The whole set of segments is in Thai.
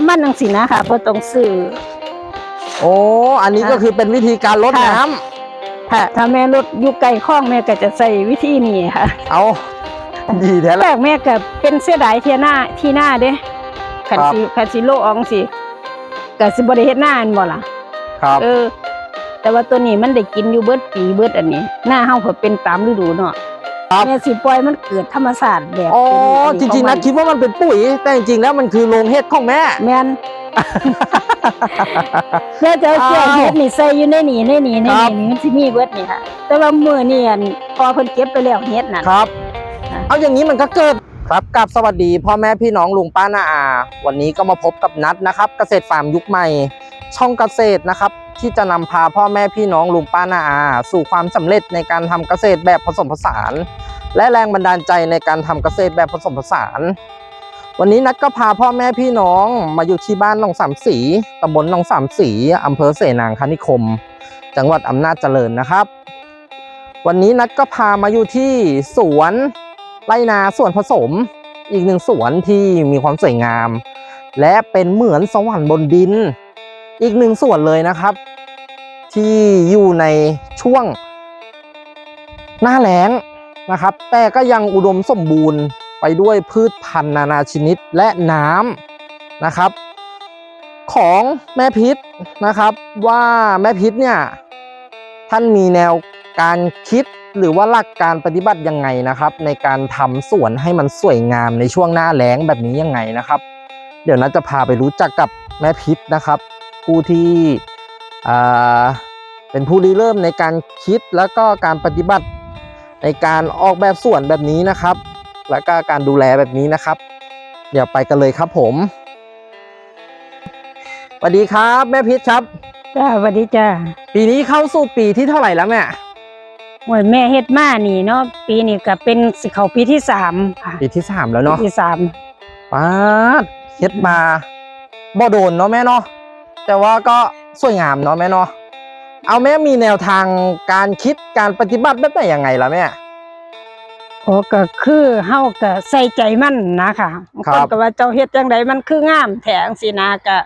ประมาณนังสินะค่ะบ่ต้องซื้อ โอ้อันนี้ค่ะก็คือเป็นวิธีการลดค่ะ น้ำถ้าถ้าแม่รถอยู่ไกลคลองแม่ก็จะใส่วิธีนี้ค่ะเอาดีแท้แรละกแม่ก็เป็นเสียดายเที่ยหน้าที่หน้าเด้คันครับ สิคันสิโลอองสิก็สิบ่ได้เฮ็ดหน้าอันบ่ล่ะ ครับเออ แต่ว่าตัวนี้มันได้กินอยู่เบิดปีเบิดอันนี้ หน้าเฮาก็เป็นตามฤดูเนาะครับ แม่สิปล่อยมันเกิดธรรมชาติแบบอ๋อเป็นจริงๆนะคิดว่ามันเป็นปุ๋ย แต่จริงๆแล้วมันคือโรงเห็ดของแม่ แม่นแม่จะเอาเกี่ยวอ้าวเฮ็ดนี่ใส่อยู่ในนี่ในนี่ในครันี่บนี่มันสิมีเบิดนี่ค่ะ แต่ว่ามื้อนี้อันพอเพิ่นเก็บไปแล้วเฮ็ดนั่นครับค่ะเอาอย่างนี้มันก็เกิดครับกับสวัสดีพ่อแม่พี่น้องลุงป้านาอา วันนี้ก็มาพบกับนัดนะครับ เกษตรฟาร์มยุคใหม่ ช่องเกษตรนะครับ ที่จะนำพาพ่อแม่พี่น้องลุงป้านาอา สู่ความสำเร็จในการทำเกษตรแบบผสมผสาน และแรงบันดาลใจในการทำเกษตรแบบผสมผสาน วันนี้นัดก็พาพ่อแม่พี่น้องมาอยู่ที่บ้านหนองสามสีตำบลหนองสามสีอำเภอเสนางคณิคม จังหวัดอำนาจเจริญนะครับ วันนี้นัดก็พามาอยู่ที่สวนไรนาสวนผสมอีกหนึ่งสวนที่มีความสวยงาม และเป็นเหมือนสวรรค์บนดิน อีกหนึ่งส่วนเลยนะครับ ที่อยู่ในช่วง หน้าแล้งนะครับ แต่ก็ยังอุดมสมบูรณ์ไปด้วยพืชพันธุ์นานาชนิดและน้ำนะครับ ของแม่พิษนะครับว่าแม่พิษเนี่ยท่านมีแนวการคิดหรือว่าหลักการปฏิบัติยังไงนะครับ ในการทำสวนให้มันสวยงามในช่วงหน้าแล้งแบบนี้ยังไงนะครับ เดี๋ยวนัทจะพาไปรู้จักกับแม่พิษนะครับ ผู้ที่อ่าเป็นผู้ริเริ่มในการคิดแล้วก็การปฏิบัติในการออกแบบสวนแบบนี้นะครับ แล้วก็การดูแลแบบนี้นะครับ เดี๋ยวไปกันเลยครับผมสวัสดีครับ แม่พิษครับจ้าสวัสดีจ้าปีนี้เข้าสู่ปีที่เท่าไหร่แล้วแม่โอ้ยแม่เฮ็ดมานี่เนาะปีนี้ก็เป็นสิเข้าปีที่สามค่ะปีที่สามแล้วปีเนาะที่สามป้าดเฮ็ดมาบ่โดนเนาะแม่เนาะ แต่ว่าก็สวยงามเนาะแม่เนาะเอาแม่มีแนวทางการคิดการปฏิบัติแบบไหนยังไงล่ะแม่โอ้ก็คือเฮาก็ใส่ใจมันนะค่ะครับคนก็ว่าเจ้าเฮ็ดจังไดมันคืองามแท้จังซี่นะก็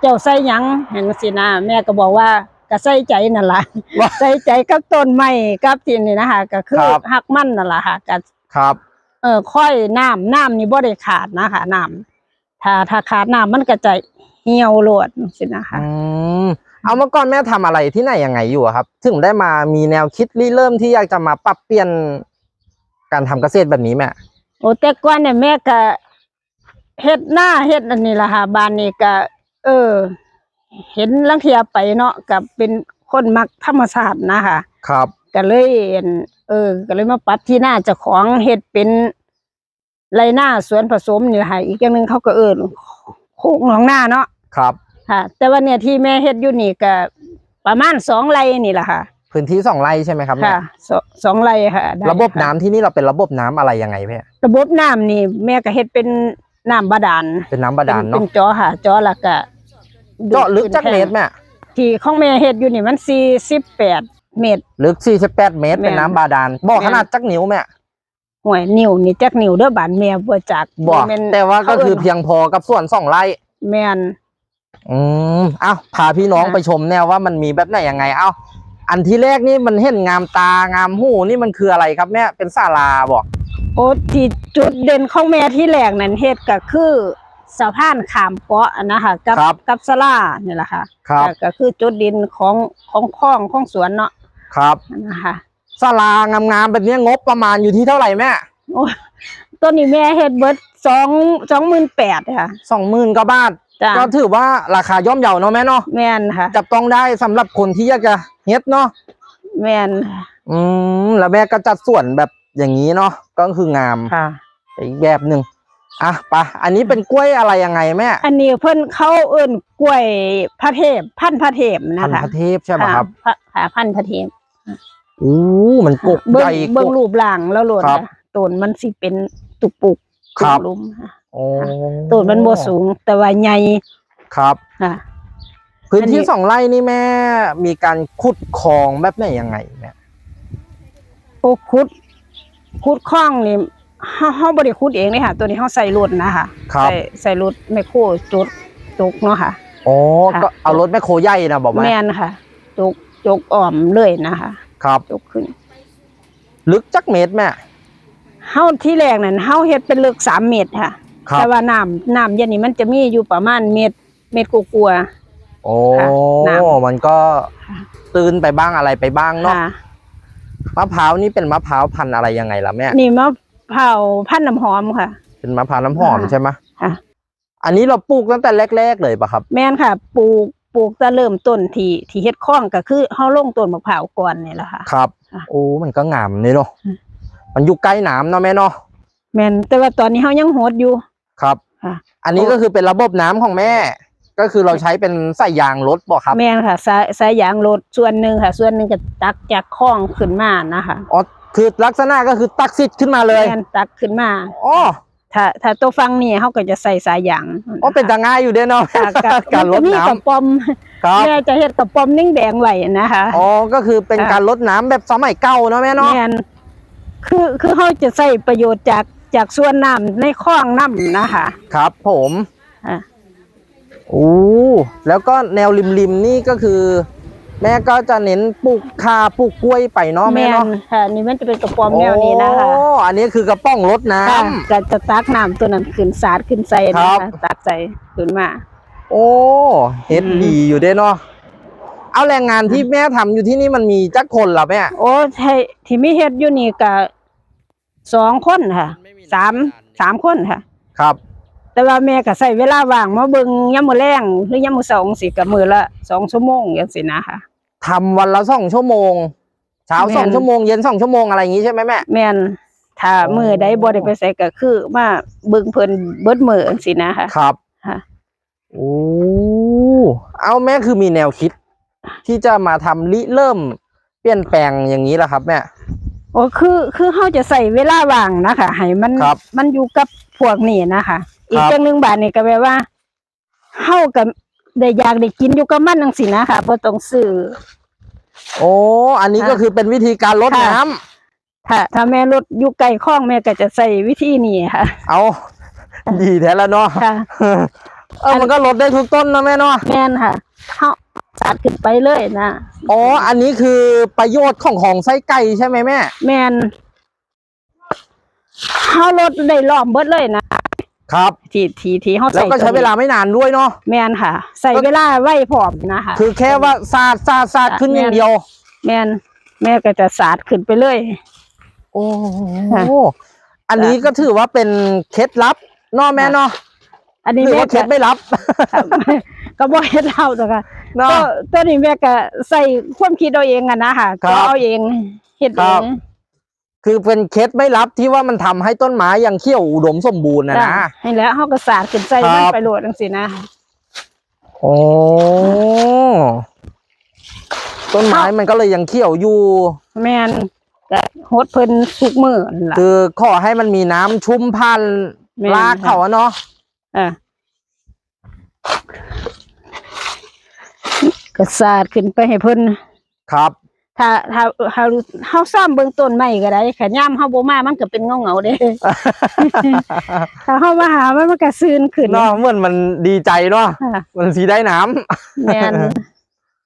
เจ้าใส่หยังเห็นสินะแม่ก็บอกว่าก็ใส่ใจนั่นล่ะว่าใส่ใจกับต้นไม้กับที่นี่นะคะก็คือครับหักมันนั่นล่ะค่ะก็ครับ เออค่อยน้ำน้ำนี่บ่ได้ขาดนะคะน้ำถ้าถ้าขาดน้ำมันก็จะ เหี่ยวโลดสินะคะอืมเอาเมื่อก่อนแม่ทำอะไรที่ไหนยังไงอยู่อะครับ ถึงได้มามีแนวคิดริเริ่มที่อยากจะมาปรับเปลี่ยนการทำเกษตรแบบนี้แม่โอ้แต่ก่อนเนี่ยแม่ก็เฮ็ดหน้าเฮ็ดอันนี้ล่ะค่ะบ้านนี้ก็เออ เห็นลังเทียไปเนาะกับเป็นคนมักธรรมชาตินะคะครับก็เลยเห็นเออ ก็เลยมาปรับที่หน้าเจ้าของเฮ็ดเป็นไรหน้าสวนผสมนี่ค่ะอีกอย่างหนึงเขาก็เอิ้น โคกหนองหน้าเนาะครับ ค่ะ แต่ว่าเนี่ยที่แม่เฮ็ดอยู่นี่ก็ประมาณสองไร่นี่แหละค่ะพื้นที่สองไร่ใช่ไหมครับแม่ค่ะสองสองไร่ค่ะได้ระบบค่ น้ำที่นี่เราเป็นระบบน้ำอะไรยังไงแม่ระบบน้ำนี่แม่ก็เฮ็ดเป็นน้ำบาดาลเป็นน้ำบาดาลเป็เนาะนจอค่ะจอแล้วก็เจาะลึกจักเมตรแม่ที่ของแม่เฮ็ดอยู่นี่มันสี่สิบแปดเมตร ลึก48เมตร เป็นน้ำบาดาลบ่อแม่นขนาดจักนิ้วแม่ ห่วยนิ้วนี่จักนิ้วเด้อบานแม่บ่จักบ่แม่นแต่ว่าก็คือขาเพียงพอกับส่วนสองไร่แม่นอืมเอ้าพาพี่น้องค่ะไปชมแนวว่ามันมีแบบไหนยังไง เอ้าอันที่แรกนี่มันเห็นงามตางามหูนี่มันคืออะไรครับแม่เป็นศาลาบอกโอ้ที่จุดเด่นของแม่ที่แรกนั่นเฮ็ดก็คือสะพานข้ามเกาะอะนะคะกับครับกับศาลานี่แหละค่ะครับก็ก็คือจุดเด่นของของคลองของสวนเนาะครับนะคะ ศาลางามๆแบบนี้งบประมาณอยู่ที่เท่าไหร่แม่โอ้ตัวนี้แม่เฮ็ดเบิดสองสองหมื่นแปดค่ะสองหมื่นกว่าบาทจ้ะก็ถือว่าราคาย่อมเยาเนาะแม่เนาะแม่นค่ะ จับต้องได้สำหรับคนที่อยากจะเฮ็ดเนาะแม่นอืมแล้วแม่ก็จัดส่วนแบบอย่างนี้เนาะก็คืองามค่ะอีกแบบหนึ่งอะไปะอันนี้เป็นกล้วยอะไรยังไงแม่ อันนี้เพิ่นเขาเอิ้นกล้วยพระเทพ พันธุ์พระเทพพันะนคะพระเทพใช่ไหมครับะพะค่ะพันธุ์พระเทพ อู้มันกกเบิ่ใหงญ่เบิ่งกกรูปร่างแล้วโลดครับนะต้นมันสิเป็นตุกปุกครับ ตุกหลุมค่ะโอ้ต้นมันบ่สูง แต่ว่าใหญ่ครับ ค่ะ พื้นอันนี้ที่สองไร่นี่แม่ มีการขุดคลองแบบไหนยังไงแม่โอ้ขุดขุดคลองนี่เฮาเฮาบ่ได้ขุดเองเลยค่ะ ตัวนี้เฮาใส่รถนะคะครับ ใส่ใส่รถแมคโครจุดจกเนาะค่ะโอ้ค่ะ ก็เอารถแมคโครใหญ่นะบอกไหมแม่นค่ะจกจกอ้อมเลยนะคะ ครับจกขึ้น ลึกจักเมตรแม่ เฮาที่แรกนั่นเฮาเฮ็ดเป็นลึกสามเมตรค่ะ ครับ แต่ว่าน้ำน้ำเย็นนี่มันจะมีอยู่ประมาณเมตร เมตรกลัวาโอ้ค่ะน้ำ มันก็ค่ะตื้นไปบ้างอะไรไปบ้างๆเนาะค่ะ มะพร้าวนี่เป็นมะพร้าวพันธุ์อะไรยังไงล่ะแม่ นี่มะพร้าวพันธุ์น้ำหอมค่ะ เป็นมะพร้าวน้ำหอมค่ะ ใช่ไหมค่ะ อันนี้เราปลูกตั้งแต่แรก ๆ เลยปะครับ แม่นค่ะ ปลูก ปลูกแต่เริ่มต้นที่ที่เฮ็ดคล้องก็คือเฮาลงต้นมะพร้าวก่อนนี่แหละค่ะ ครับ ค่ะ โอ้มันก็งามนี่เนาะอืมมันอยู่ใกล้น้ำเนาะแม่เนาะแม่นแต่ว่าตอนนี้เฮายังโหดอยู่ ครับ ค่ะ อันนี้ก็คือเป็นระบบน้ำของแม่ ก็คือเราใช้เป็นใส่ยางรถบ่ครับแม่นค่ะสายสายยางรถส่วนหนึ่งค่ะ ส่วนหนึ่งก็ตักจากคลองขึ้นมานะคะอ๋อคือลักษณะก็คือตักซิดขึ้นมาเลยแม่นตักขึ้นมา อ๋อ ถ้าถ้าตัวฟังนี่เขาก็จะใส่สายยางอ๋อเป็นตาง่ายอยู่เด้เนาะค่ะการลดมันจะมีน้กระป๋อมำครับแม่จะเฮ็ดกระป๋อมนิ่งแดงไว้นะคะอ๋อก็คือเป็นค่ะการลดน้ำแบบสมัยเก่าเนาะแม่เนาะแม่นคือคือเขาจะใส่ประโยชน์จากจากส่วนน้ำในคลองน้ำนะคะ ครับผมอะโอ้แล้วก็แนวริมๆนี่ก็คือ แม่ก็จะเน้นปลูกคาปลูกกล้วยไปเนาะแม่แม่นเนาะค่ะนี่มันจะเป็นกระป๋อมแนวนี้นะคะโอ้อันนี้คือกระป้องรดน้ำค่ะก็จะตักน้ำตัวนั้นขึ้นสาดขึ้นใส่นะครัคะบตักใส่ขึ้นมาโอ้เฮ็ดอืม ดีอยู่เด้เนาะเอาแรงงานที่แม่ทำอยู่ที่นี่มันมีจักคนเหรอแม่โอ้ใช่ที่มีเฮ็ดอยู่นี่ก็สองคนค่ะสามสามคนค่ะ ครับ แต่ว่าแม่ก็ใส่เวลาว่างมาเบิ่งยามมื้อแลงหรือยามมื้อเช้าจังซี่ก็มื้อละสองชั่วโมงจังซี่นะคะ ทำวันละสองชั่วโมง เช้าแม่นสองชั่วโมงเย็นสองชั่วโมงอะไรอย่างงี้ใช่ไหมแม่แม่นถ้าโอ้มื้อใดบ่ได้ไปใส่ก็คือมาเบิ่งเพิ่นเบิดมื้อจังซี่นะคะครับค่ะโอ้เอาแม่คือมีแนวคิด ที่จะมาทำริเริ่ม เปลี่ยนแปลงอย่างนี้แหละครับแม่โอ้คือคือเฮาจะใส่เวลาว่างนะคะให้มันครับมันอยู่กับพวกนี้นะคะ อีกครับจังหนึงบาดนี่ก็แปลว่าเฮาก็ ได้อยากได้กินอยู่กับมันจังซี่นะคะบ่ต้องซื้อ โอ้อันนี้ค่ะก็คือเป็นวิธีการลดค่ะน้ำถ้าถ้าแม่รถอยู่ไกลคลองแม่ก็จะใส่วิธีนี้ค่ะ เอา ดีแท้แล้วเนาะค่ะ เออมันก็ลดได้ทุกต้นนะแม่เนาะแม่นค่ะเฮาสาดขึ้นไปเลยนะอ๋ออันนี้คือประโยชน์ของของไส้ไก่ใช่ไหมแม่ แม่นเฮารถได้ล้อมเบิดเลยนะ ครับที่ที่ที่เฮาแล้วใส่ก็ใช้เวลาไม่นานด้วยเนาะ แม่นค่ะ ใส่เวลาไว้พร้อมนะคะคือแค่ว่าสาดสาดสาดขึ้นอย่างเดียว แม่นแม่ก็จะสาดขึ้นไปเลยโอ้ค่ะอันนี้ก็ถือว่าเป็นเคล็ดลับเนาะแม่เนาะอันนี้หรือแม่ว่าเคล็ก็ดไม่ลับครับ ก็บ่เฮ็ดเล่าตัวค่ะเนาะก็ตัวนี้แม่ก็ใส่ความคิดเอาเองอะนะคะครัก็บเอาเองเฮ็ดคเอรับ ง คือเป็นเคล็ดไม่ลับที่ว่ามันทำให้ต้นไม้ยังเขี้ยวอุดมสมบูรณ์นะจ้ะนะให้แล้วเฮาก็สาดขึ้นใส่ครับมันไปโหลดจังซี่นะโอ้ต้นไม้มันก็เลยยังเขี้ยวอยู่ แม่นก็โฮดเพิ่นทุกมื้อนั่นล่ะคือขอให้มันมีน้ำชุ่มพันแม่นรากเขาอะเนาะอะก็สาดขึ้นไปให้เพิ่นครับ ถ้าถ้าเฮาเฮาซ่อมเบื้องต้นใหม่ก็ได้ค่ะย่ามเฮาบ่มามันก็เป็นเงาๆเด้ ถ้าเฮามาหามันมันก็ซื่นขึ้นเนาะเหมือนมันดีใจเนาะค่ะมันสีได้น้ำแม่น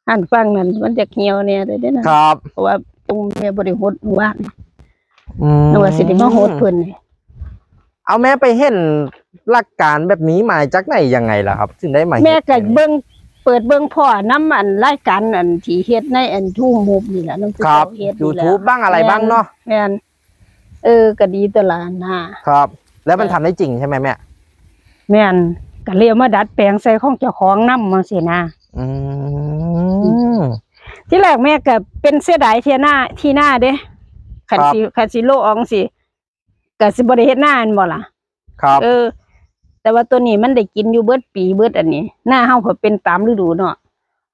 หันฟังนั่นมันจะเหี่ยวเนี่ยเด้เด้นะครับ เพราะว่าตรงแม่บ่ได้หดว่านอืมนึกว่าสิได้มาหดเพิ่นนี่เอาแม่ไปเห็นหลักการแบบนี้มาจากไหนยังไงล่ะครับ ถึงได้มาเฮ็ดแม่ก็เบิ่ง เปิดเบิ่งพ่อน้ำอันรายการอันที่เฮ็ดในอันทูมูฟนี่แหละน้องครับเฮ็ดนี่แหละ YouTube บ้างอะไรบ้างเนาะแม่นเออก็ดีตวละนะครับ แล้วมันทำได้จริงใช่ไหมแม่แม่นก็เลยเอามาดัดแปลงใส่ของเจ้าของนำจังซี่นะ อืม ที่แรกแม่ก็เป็นเสียดายเทียหน้าที่หน้าเด้คันครับ สิคันสิโลอองสิก็สิบ่ได้เฮ็ดหน้าอันบ่ล่ะ ครับ เออ แต่ว่าตัวนี้มันได้กินอยู่เบิดปีเบิดอันนี้ หน้าเฮาเพิ่นเป็นตามฤดูเนาะ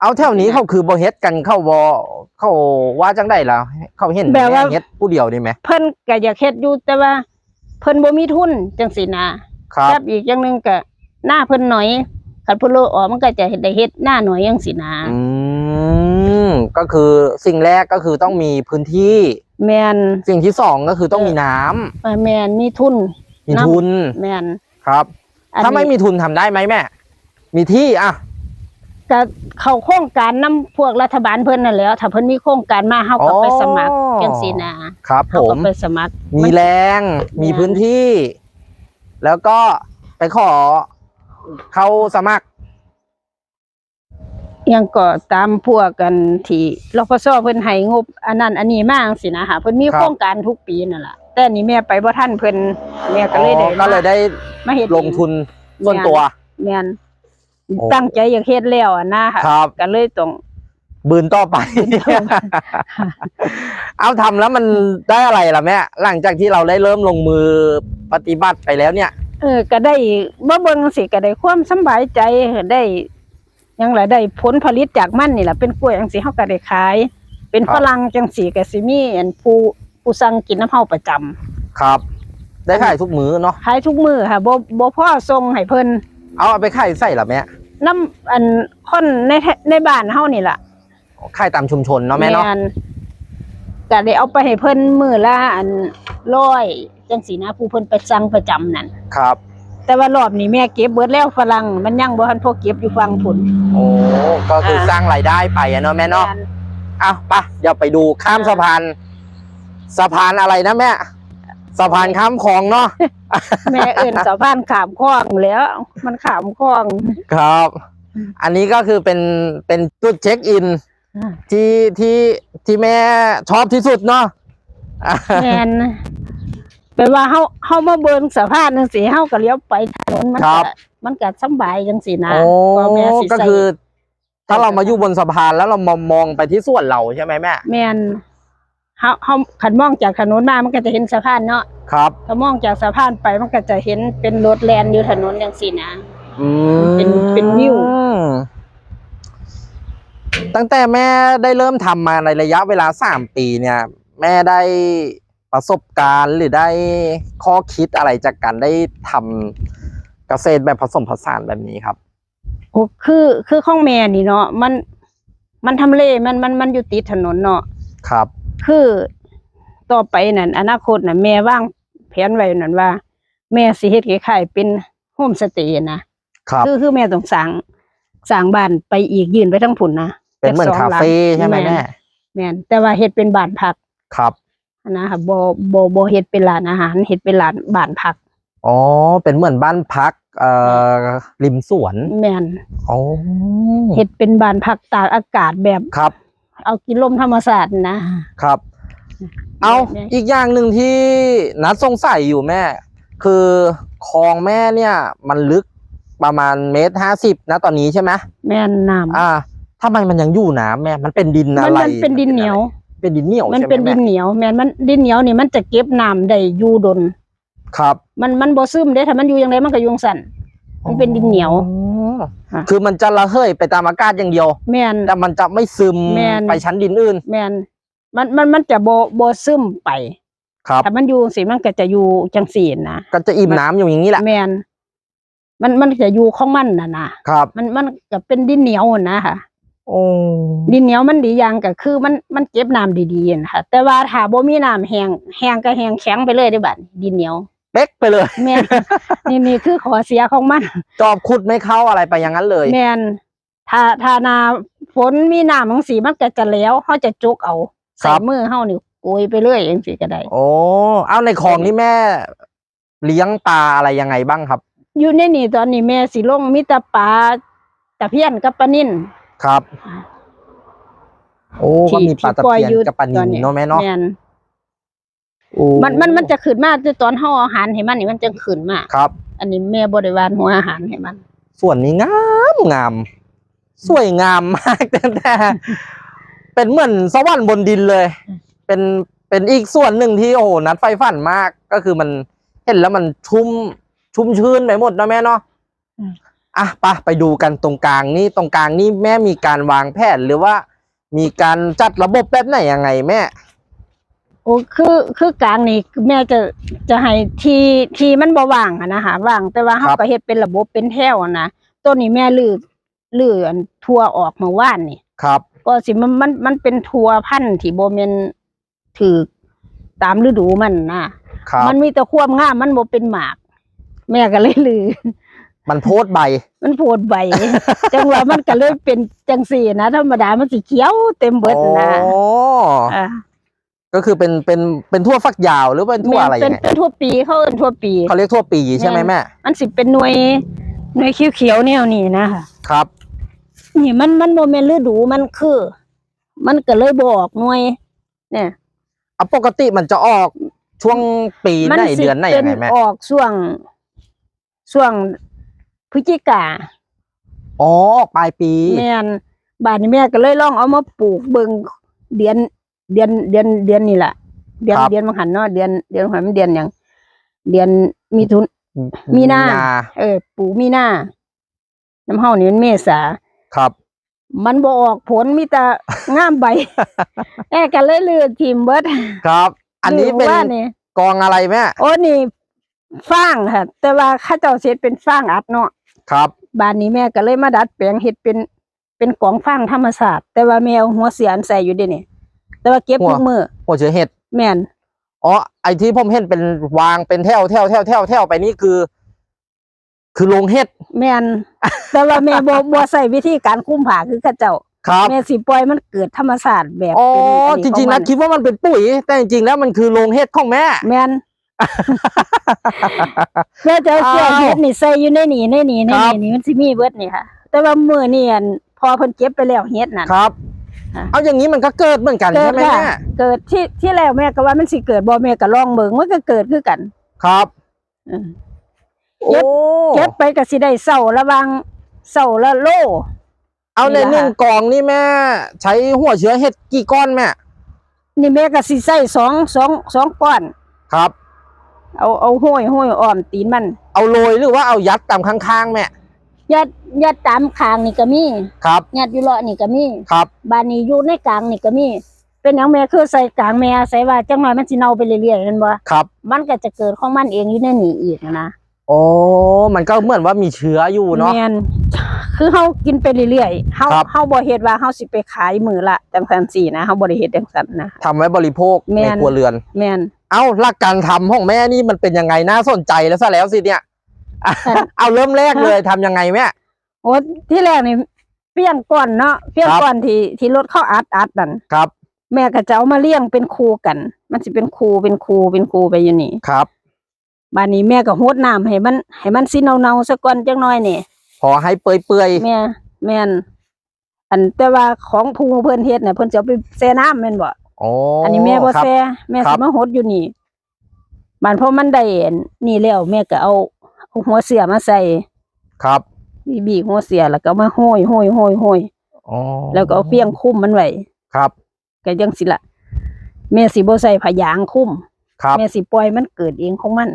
เอาแถวนี้เขาคือบ่เฮ็ดกันเข้าบ่เขาว่าจังได้ล่ะเขาเห็นแบบว่าม่เฮ็ดผู้เดียวนี่ไหมเพิ่นก็อยากเฮ็ดอยู่แต่ว่า เพิ่นบ่มีทุนจังซี่นะครับกับอีกอย่างหนึงก็หน้าเพิ่นหน่อยคันเพิ่นโลออกมันก็จะเฮ็ดได้เฮ็ดหน้าหน่อยจังซี่นะอืมก็คือสิ่งแรกก็คือต้องมีพื้นที่ แม่นสิ่งที่สองก็คือต้องมีน้ำว่าแม่นมีทุนมีน้ำทุนแม่นครับ อันถ้าไม่นี้มีทุนทำได้ไหมแม่ มีที่อะ ก็เข้าโครงการนํพวกรัฐบาลเพิ่นนั่นแหล้ว ถ้าเพิ่นมีโครงการมาเฮาก็ไปสมัครอ๋อ จังซี่นะครับ ผเฮาก็ม ไปสมัครมีแรง มีพื้นที่ แล้วก็ไปขอเข้าสมัคร ยังก็ตามพวกกันที่รพสเพิ่นให้งบ อันนั้นอันนี้มาจังซี่นะค่ะเพิ่นมีครับ โครงการทุกปีนั่นล่ะ แต่นี่แม่ไปบ่ทันเพิ่นแม่ก็เลยได้อ๋อก็เลยได้มาเฮ็ดลงทุนส่วนตัวแม่นโอ้ตั้งใจอยากเฮ็ดแล้วอะนะค่ะครับก็เลยต้องบืนต่อไป เอาทำแล้วมันได้อะไรล่ะแม่หลังจากที่เราได้เริ่มลงมือปฏิบัติไปแล้วเนี่ย เออ ก็ได้บ่เบิ่งสิก็ได้ความสำบายใจได้หยังล่ะได้ผลผลิตจากมันนี่ล่ะเป็นกล้วยจังซี่เฮาก็ได้ขาย เป็นครับฝรั่งจังซี่ก็สิมีอันผู้ ผู้สั่งกินน้ำเฮาประจำครับ ได้ขายทุกมื้อเนาะขายทุกมื้อค่ะบ่บ่พอส่งให้เพิ่นเอาเอาไปขายใส่ล่ะแม่น้ำอันคนในแถในบ้านเฮานี่ล่ะขายตามชุมชนเนาะแม่เนาะนก็ได้เอาไปให้เพิ่นมื้อละอันร้อยจังซี่นะผู้เพิ่นไปสั่งประจำนั่นครับ แต่ว่ารอบนี้แม่เก็บเบิดแล้วฝรั่งมันยังบ่ทันพอเก็บอยู่ฟังผุนโอ้ก็คือสร้างรายได้ไปอะเนาะแม่เนาะเอาไปะเดี๋ยวไปดูข้ามสะพาน สะพานอะไรนะแม่สะพานข้ามคลองเนาะแม่เอิ้นสะพานขามคลองแหล้ว มันขามคลองครับ อันนี้ก็คือเป็นเป็นจุดเช็คอิน ที่ที่ที่แม่ชอบที่สุดเนาะแม่นแปลว่าเฮาเฮามาเบิ่งสะพานจังซี่เฮาก็เลี้ยวไปถนนมันครัก็บมันก็สำบายจังซี่นะโอ้ก็แม่สิก็ใส่คือ ถ้าเรามาอยู่บนสะพานแล้วเรามองมองไปที่ส่วนเราใช่ไหมแม่แม่น เฮาเฮาคันมองจากถนนมามันก็จะเห็นสะพานเนาะครับถ้ามองจากสะพานไปมันก็จะเห็นเป็นรถแล่นอยู่ถนนจังซี่นะ อืมเป็นเป็นวิว ตั้งแต่แม่ได้เริ่มทำมาในระยะเวลาสามปีเนี่ย แม่ได้ประสบการณ์หรือได้ข้อคิดอะไรจากการได้ทำเกษตรแบบผสมผสานแบบนี้ครับ โอ้คือคือของแม่นี่เนาะมันมันทำเลมันมันมันอยู่ติดถนนเนาะครับ คือต่อไปนั่นอนาคตน่ะแม่วางแผนไว้นั่นว่า แม่สิเฮ็ดคล้ายๆเป็นโฮมสเตย์นะครับ คือคือแม่ต้องสร้างสร้างบ้านไปอีกยืนไปทั้งผุนนะเป็นเหมือนจากสคางหลังเฟ่ใช่ไหมแม่แม่นแต่ว่าเฮ็ดเป็นบ้านพักครับนะคะบ่บ่บ่เฮ็ดเป็นร้านอาหารเฮ็ดเป็นร้านบ้านพักอ๋อ เป็นเหมือนบ้านพัก เอ่อริมสวน แม่นอ๋อเฮ็ดเป็นบ้านพักตากอากาศแบบครับ เอากินลมธรรมศาสตร์นะครับ เอาแม่อีกอย่างหนึ่งที่นัดสงสัยอยู่แม่ คือคลองแม่เนี่ย มันลึกประมาณเมตรห้าสิบนะตอนนี้ใช่ไหมแม่นน้ำอ่าทำไมมันยังอยู่น้ำแม่มันเป็นดินมัอะนไรมันเป็นดินเหนียว เป็นดินเหนียวมันใช่ไหมเป็นดิแม่นเหนียวแม่นมันดินเหนียวนี่มันจะเก็บน้ำได้อยู่ดน ครับ มันมันบ่ซึมเด้ถ้ามันอยู่อย่างไรมันก็อยุงสั่น มันเป็นดินเหนียวอ๋อค่ะ คือมันจะระเหยไปตามอากาศอย่างเดียว แม่นแต่มันจะไม่ซึมแม่น ไปชั้นดินอื่น แม่นมันมันมันจะบ่บ่ซึมไปครับถ้ามันอยู่สิมันก็จะอยู่จังซี่นะก็จะอิ่มน้ำอยู่อย่างนี้แหละแม่นมันมันจะอยู่ของมันน่ะนะครับ มันมันก็เป็นดินเหนียวนะค่ะ โอ้ดินเหนียวมันดีอย่างก็คือมันมันเก็บน้ำดีๆนะคะแต่ว่าถ้าบ่มีน้ำแห้งแห้งก็แห้งแข็งไปเลยเด้อบัดดินเหนียว เป๊กไปเลยแม่นนี่นี่คือขอเสียของมัน จอบขุดไม่เข้าอะไรไปอย่างนั้นเลยแม่นถ้าถ้าหนาฝนมีน้ำจังสีมันก็จะแล้วเฮาจะจุกเอาครัใส่บมือเฮานี่โกยไปเรื่อยจังซี่ก็ได้โอ้เอาในคลองนี่แม่ เลี้ยงปลาอะไรยังไงบ้างครับ อยู่ในนี่ตอนนี้แม่สิลงมีแต่ปลาตะเพียนกับปลานิ่นครับ โอ้ก็มีปลาตะที่เพียนอยู่กับปลานิตอนเนาะแม่เนาะแม่น โอ้มันมันมันจะขึ้นมาแต่ตอนเฮาเอาอาหารให้มันนี่มันจะขึ้นมาครับ อันนี้แม่บ่ได้หวานหัวอาหารให้มัน ส่วนนี้งามงาม สวยงามมากแต่แต่เป็นเหมือนสวรรค์บนดินเลย เป็นเป็นอีกส่วนหนึ่งที่โอ้โหนัดไฟฝันมากก็คือมันเห็นแล้วมันชุ่มชุ่มชื้นไปหมดนะแม่เนาะอืมอะไปะไปดูกันตรงกลางนี่ตรงกลางนี่แม่มีการวางแผนหรือว่า มีการจัดระบบแบบไหนยังไงแม่โอ้คือคือกลางนี่แม่จะจะให้ทีทีมันบ่ว่างอะนะคะว่างแต่ว่าเฮาครับก็เฮ็ดเป็นระบบเป็นแถวอะนะต้นนี้แม่ลือลืออันทั่วออกเมื่อวานนี่ครับ ก็สิมันมันมันเป็นทัวพันธุ์ที่บ่แม่นถือตามฤดูมันนะครับมันมีแต่ความงามมันบ่เป็นหมาก แม่ก็เลยลือมันโพดใบ มันโพดใบ จังหวะมันก็เลยเป็นจังสี่นะธรรมดามันสิเขียวเต็มเบิดนะอ๋ออ่า ก็คือเป็นเป็นเป็นทั่วฟักยาวหรือเป็นทั่วอะไรเป็ยันงไงเป็นทั่วปีเขาเอิ้นทั่วปีเขาเรียกทั่วปีใช่ไหมแม่มันสิเป็นหน่วยหน่วยเขียวๆแนวนี้นะคะครับ นี่มันมันโมเมนฤดูมันคือ มันก็เลยบออกหน่วย เนี่ยอะปกติมันจะออกช่วงปีไหนสิเดือนไหนยังไงแม่ออกช่วงช่วงพฤศจิกาอ๋อออกปลายปีแม่นบาดนี้แม่ก็เลยลองเอามาปลูกเบิ่งเดือน เดือนเดือนเดือนนี่แหละเดือนครับ เดือนมังหันเนาะเดือนเดือนมังหันมันเดือนหยังเดือนมีทุน มีนาเออปลูกมีนาน้ำเฮานี่มันเมษา ครับ มันบ่ออกผลมีแต่งามใบ แอ้ก็เลยเลือกทีมเบิดครับ อันนี้เป็นว่านี่กองอะไรแม่โอ้นี่ฟางค่ะ แต่ว่าเข้าเจ้าเฮ็ดเป็นฟางอัดเนาะครับ บ้านนี้แม่ก็เลยมาดัดแปลงเฮ็ดเป็นเป็นกองฟางธรรมศาสตร์แต่ว่าแมวหัวเสียนใส่อยู่เด้นี่ แต่ว่าเก็บทุกมือหัวเชื้อเห็ดแม่นอ๋อไอที่ผมเห็นเป็นวางเป็นแถวแถวแถวแถวแถวไปนี่คือ คือโรงเห็ดแม่นแต่ว่าแม่บ่บ่ใส่วิธีการคุ้มผาคือเข้าเจ้าครับแม่สิปล่อยมันเกิดธรรมศาสตร์แบบอ๋อเป็นจริงๆขอนะมัคิดว่ามันเป็นปุ๋ย แต่จริงๆแล้วมันคือโรงเห็ดของแม่ แม่นแม่จะเอาเสื้ออ้าวเฮ็ดนี่ใส่อยู่ในนี่ในนี่ในครับนี่นี่มันสิมีเบิดนี่ค่ะ แต่ว่ามื้อนี่อันพอเพิ่นเก็บไปแล้วเฮ็ดนั่นครับอะ เอาอย่างนี้มันก็เกิดเหมือนกันเกิใช่ดไหมค่ะแม่เกิดที่ที่แล้วแม่ก็ว่ามันสิเกิดบ่แม่ก็ลองเบิ่งมันก็เกิดคือกัน ครับอืมโอ้เก็บไปก็สิได้เศร้าระวังเศร้าละโล เอาในนี่แหละหนึ่งกล่องนี่แม่ ใช้หัวเชื้อเห็ดกี่ก้อนแม่ นี่แม่ก็สิใส่สองสองสองก้อน ครับ เอาเอาห้อยห้อยอ้อมตีนมัน เอาโรยหรือว่าเอายัดตามข้างๆแม่ ยัดยัดตามคางนี่ก็มีครับ ยัดอยู่เลาะนี่ก็มีครับ บานนี้อยู่ในกลางนี่ก็มี เป็นหยังแม่คือใส่กลางแม่ใส่ว่าจังหน่อยมันสิเน่าไปเรื่อยๆแม่นบ่ครับ มันก็จะเกิดของมันเองอยู่ในนี่อีกนะโอ้มันก็เหมือนว่ามีเชื้ออยู่เนาะแม่นคือเฮากินไปเรื่อยๆเฮาครับเฮาบ่เฮ็ดว่าเฮาสิไปขายมื้อละจังซั่นสินะเฮาบ่ได้เฮ็ดจังซั่นนะ ทำไว้บริโภคแม่ในน ครัวเรือน แม่น เอ้าหลักการทำของแม่นี่มันเป็นยังไงน่าสนใจแล้วซะแล้วสิเนี่ย เอาเริ่มแรกเลยทำยังไงแม่โอ้ที่แรกนี่เปี้ยงก่อนเนาะเปี้ยงครับก่อนที่ที่รถเข้าอัดอัดนั่นครับ แม่ก็จะเอามาเลี้ยงเป็นคู่กัน มันสิเป็นคู่เป็นคู่เป็นคู่ไปอยู่นี่ครับบานนี้แม่ก็โฮดน้ำให้มันให้มันสิเนาๆซะก่อนจังน้อยนี่พอให้เปื่อยแม่แม่นอันแต่ว่าของผู้เพิ่นเฮ็ดเนี่ยเพิ่นจะเอาไปแช่น้ำแม่นบ่ๆอ๋ออัอันนี้แม่บ่ครับแช่แม่ครัสิบมาโฮดอยู่นี่บานพอมันได้อันนี่แล้วแม่ก็เอาเอา หัวเสียมาใส่ ครับบีบๆหัวเสียแล้วก็มาห้อยห้อยห้อยห้อยอ๋อแล้วก็เอาเฟียงคุ้มมันไว้ครับก็จังสิละแม่สิบ่ใส่ผ้ายางคุ้มครับแม่สิปล่อยมันเกิดเองของมัน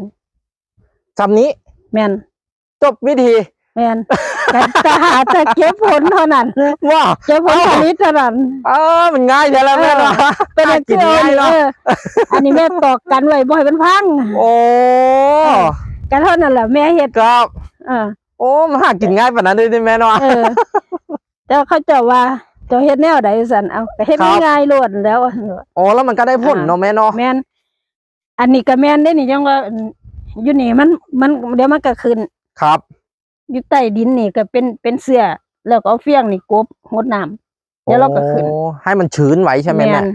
จำนี้ แม่นจบวิธี แม่นแต่แต่หาแต่เก็บผลเท่านั้นว่าเก็บผลผลิตเท่านั้นเออมันง่ายใช่แล้วแม่เนาะเป็นหากินเกี่ยวง่ายนี่เนาะเอออันนี้แม่ตอกกันไว้บ่ให้มันพัง โอ้ กันเท่านั้นแหละแม่เฮ็ดครับเออโอ้มันหากินง่ายปานนั้นเลยใช่ไหมเนาะเออแต่เขาเจ้าว่าเจ้าเฮ็ดแนวใดสั่นเอาก็เฮ็ดครับง่ายๆโลดแล้วโอ้แล้วมันก็ได้ผลเนาะแม่เนาะแม่นอันนี้ก็แม่นได้นี่จังว่าอยู่นี่มันมันเดี๋ยวมันก็ขึ้นครับอยู่ใต้ดินนี่ก็เป็นเป็นเสื้อแล้วก็เอาเฟียงนี่กบหดน้ำเดี๋ยวเราก็ขึ้นโอ้ให้มันชื้นไว้ใช่ไหมแม่น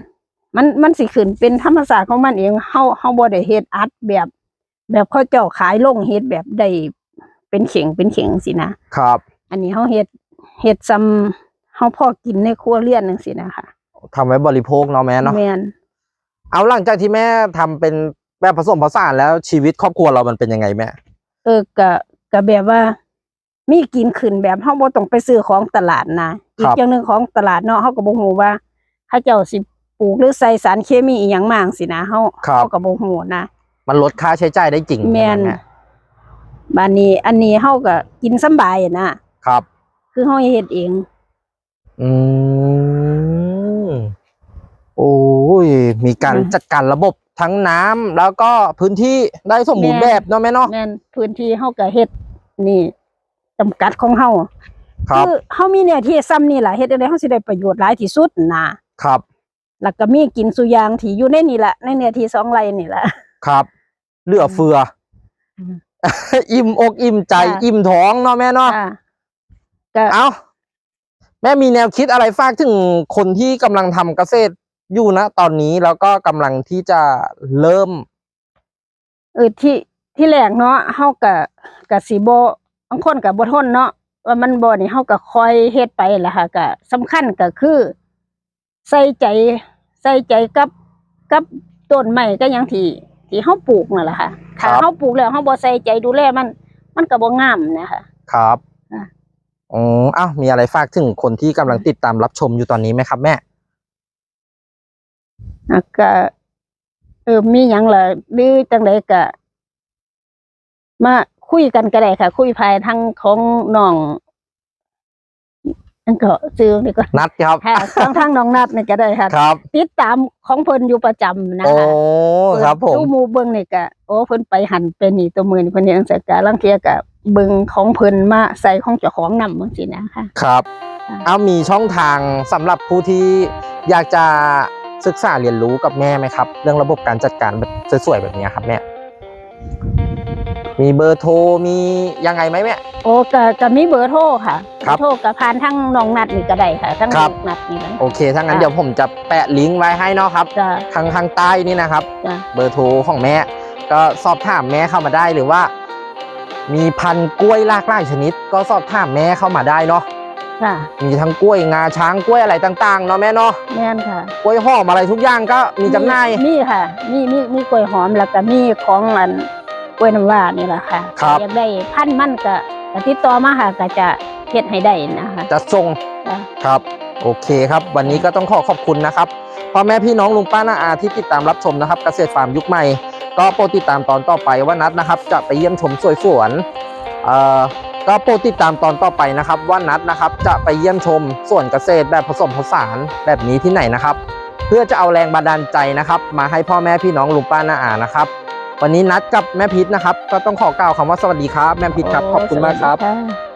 มันมันสิขึ้นเป็นธรรมศาสตร์ของมันเองเฮาเฮาบ่ได้เฮ็ดอัดแบบ แบบเขาเจ้าขายลงเฮ็ดแบบได้เป็นเข่งเป็นเข่งสินะครับ อันนี้เฮาเฮ็ดเฮ็ดซ้ำเฮาพอกินในครัวเรือนจังซี่นะคะทำไว้บริโภคเนาะแม่เนาะแม่นเอาหลังจากที่แม่ทำเป็นแบบผสมผสานแล้วชีวิตครอบครัวเรามันเป็นยังไงแม่ เออก็ก็แบบว่า มีกินขึ้นแบบเฮาบ่ต้องไปซื้อของตลาดนะอีกอย่างหนึงของตลาดเนาะเฮาก็บ่ฮู้ว่าเขาเจ้าสิปลูกหรือใส่สารเคมีอีหยังมาจั่งสินะเฮาครับเฮาก็บ่ฮู้นะ มันลดค่าใช้จ่ายได้จริงแม่นใช่ไหบานนี้ อันนี้เฮาก็กินสำบายอะนะครับ คือเฮาเฮ็ดเอง อืมโอ้ยมีการอืมจัดการระบบทั้งน้ำแล้วก็พื้นที่ได้สมบูรณ์แม่แบบเนาะแม่เนาะแม่นพื้นที่เฮาก็เฮ็ดนี่จำกัดของเฮาครับคือเฮามีเนี่ยที่ซ้ำนี่ล่ะเฮ็ดจังได๋เฮาสิได้ประโยชน์หลายที่สุดนะครับแล้วก็มีกินสุอยางที่อยู่ในนี่ล่ะในเนื้อที่สองไร่นี่ล่ะครับ เหลือเฟืออมอิ่มอกอิ่มใจค่ะอิ่มท้องเนาะแม่เนาะค่ะก็เอาแม่มีแนวคิดอะไรฝากถึงคนที่กำลังทำเกษตรอยู่นะตอนนี้แล้วก็กำลังที่จะเริ่ม เออที่ที่แรกเนาะเฮาก็ก็สิบ่บางคนก็บ่ทนเนาะว่ามันบ่นี่เฮาก็คอยเฮ็ดไปล่ะค่ะก็สำคัญก็คือ ใส่ใจ ใส่ใจกับกับต้นไม้ก็หยังที่ ที่เฮาปลูกนั่นแหละค่ะถ้าครับ เฮาปลูกแล้วเฮาบ่ใส่ใจดูแลมัน มันก็บ่งามนะคะ ครับอะอืมอ้าวมีอะไรฝากถึงคนที่กำลังติดตามรับชมอยู่ตอนนี้ไหมครับแม่อะก็เออมีหยังล่ะหรือจังไดก็มาคุยกันก็ได้ค่ะ คุยภายทั้งของน้อง อันก็ซื้อนี่ก็นัดครับค่ะทั้งทั้งน้องนัดนี่ก็ได้ค่ะครับ ติดตามของเพิ่นอยู่ประจำนะโอ้คะครับผมดูหมู่เบิ่งนี่ก็โอ้เพิ่นไปหันไปนี่ตัวมือนี่เพิ่นเฮ็ดจังซี่ก็ลังเที่ยก็เบิ่งของเพิ่นมาใส่ของเจ้าของนำจังซี่นะคะครับค่ะเอามีช่องทางสำหรับผู้ที่อยากจะศึกษาเรียนรู้กับแม่ไหมครับ เรื่องระบบการจัดการแบบสวยๆแบบนี้ครับแม่ มีเบอร์โทรมียังไงไหมแม่ โอ้ก็ก็มีเบอร์โทรค่ะครับเบอร์โทรก็ผ่านทั้งน้องนัดนี่ก็ได้ค่ะทั้งครับ นัดนี่นะ โอเคถ้างั้นค่ะเดี๋ยวผมจะแปะลิงก์ไว้ให้เนาะครับจ้ะทางทางใต้นี่นะครับ จ้ะเบอร์โทรของแม่ ก็สอบถามแม่เข้ามาได้หรือว่า มีพันธุ์กล้วยหลากหลายชนิด ก็สอบถามแม่เข้ามาได้เนาะค่ะมีทั้งกล้วยงาช้างกล้วยอะไรต่างๆเนาะแม่เนาะแม่นค่ะ กล้วยหอมอะไรทุกอย่างก็มีจำหน่าย มีค่ะ มีมีมีกล้วยหอมแล้วก็มีของอัน กล้วยน้ำว้านี่แหละค่ะครับ อยากได้พันธุ์มันก็ก็ติดต่อมาค่ะก็จะเฮ็ดให้ได้นะคะจะส่งจ้ะครับ โอเคครับ วันนี้ก็ต้องขอขอบคุณนะครับพ่อแม่พี่น้องลุงป้าน้าอาที่ติดตามรับชมนะครับ เกษตรฟาร์มยุคใหม่ ก็โปรดติดตามตอนต่อไปว่านัดนะครับ จะไปเยี่ยมชมสวยสวนเอ่อก็โปรดติดตามตอนต่อไปนะครับ ว่านัดนะครับจะไปเยี่ยมชมสวนเกษตรแบบผสมผสานแบบนี้ที่ไหนนะครับ เพื่อจะเอาแรงบันดาลใจนะครับ มาให้พ่อแม่พี่น้องลุงป้าน้าอานะครับ วันนี้นัดกับแม่พิษนะครับ ก็ต้องขอกล่าวคำว่าสวัสดีครับ แม่พิษครับ ขอบคุณมากครับสวัสดีะ